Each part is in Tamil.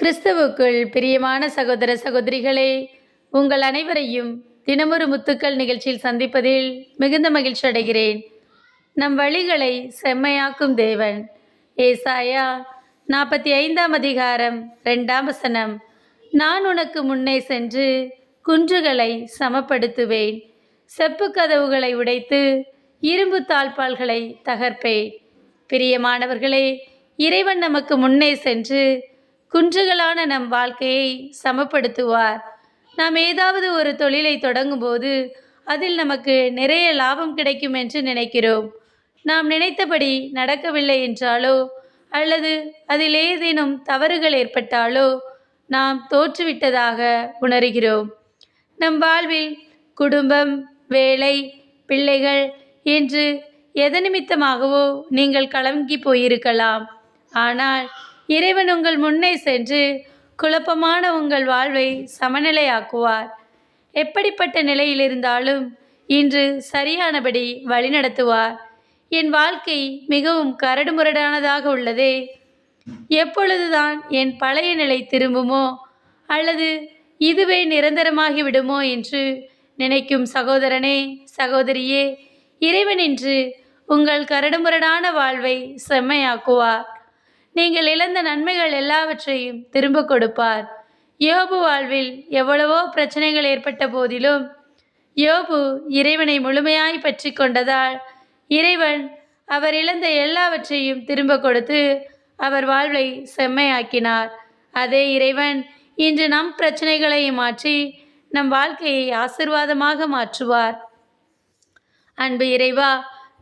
கிறிஸ்துவுக்குள் பிரியமான சகோதர சகோதரிகளே உங்கள் அனைவரையும் தினமொரு முத்துக்கள் நிகழ்ச்சியில் சந்திப்பதில் மிகுந்த மகிழ்ச்சி அடைகிறேன். நம் வழிகளை செம்மையாக்கும் தேவன். ஏசாயா நாற்பத்தி ஐந்தாம் அதிகாரம் ரெண்டாம் வசனம். நான் உனக்கு முன்னே சென்று குன்றுகளை சமப்படுத்துவேன். செப்பு கதவுகளை உடைத்து இரும்பு தாழ்பால்களை தகர்ப்பேன். பிரியமானவர்களே இறைவன் நமக்கு முன்னே சென்று குன்றுகளான நம் வாழ்க்கையை சமப்படுத்துவார். நாம் ஏதாவது ஒரு தொழிலை தொடங்கும்போது அதில் நமக்கு நிறைய லாபம் கிடைக்கும் என்று நினைக்கிறோம். நாம் நினைத்தபடி நடக்கவில்லை என்றாலோ அல்லது அதில் ஏதேனும் தவறுகள் ஏற்பட்டாலோ நாம் தோற்றுவிட்டதாக உணர்கிறோம். நம் வாழ்வில் குடும்பம் வேலை பிள்ளைகள் என்று எதனிமித்தமாகவோ நீங்கள் கலங்கி போயிருக்கலாம். ஆனால் இறைவன் உங்கள் முன்னே சென்று குழப்பமான உங்கள் வாழ்வை சமநிலையாக்குவார். எப்படிப்பட்ட நிலையில் இருந்தாலும் இன்று சரியானபடி வழிநடத்துவார். என் வாழ்க்கை மிகவும் கரடுமுரடானதாக உள்ளதே. எப்பொழுதுதான் என் பழைய நிலை திரும்புமோ அல்லது இதுவே நிரந்தரமாகி விடுமோ என்று நினைக்கும் சகோதரனே சகோதரியே இறைவன் இன்று உங்கள் கரடுமுரடான வாழ்வை செம்மையாக்குவார். நீங்கள் இழந்த நன்மைகள் எல்லாவற்றையும் திரும்ப கொடுப்பார். யோபு வாழ்வில் எவ்வளவோ பிரச்சனைகள் ஏற்பட்ட போதிலும் யோபு இறைவனை முழுமையாய் பற்றி கொண்டதால் இறைவன் அவர் இழந்த எல்லாவற்றையும் திரும்ப கொடுத்து அவர் வாழ்வை செம்மையாக்கினார். அதே இறைவன் இன்று நம் பிரச்சனைகளை மாற்றி நம் வாழ்க்கையை ஆசிர்வாதமாக மாற்றுவார். அன்பு இறைவா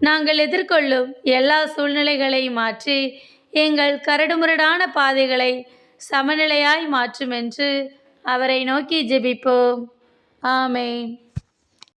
நாங்கள் எதிர்கொள்ளும் எல்லா சூழ்நிலைகளையும் மாற்றி எங்கள் கரடுமுரடான பாதைகளை சமநிலையாய் மாற்றும் என்று அவரை நோக்கி ஜெபிப்போம். ஆமேன்.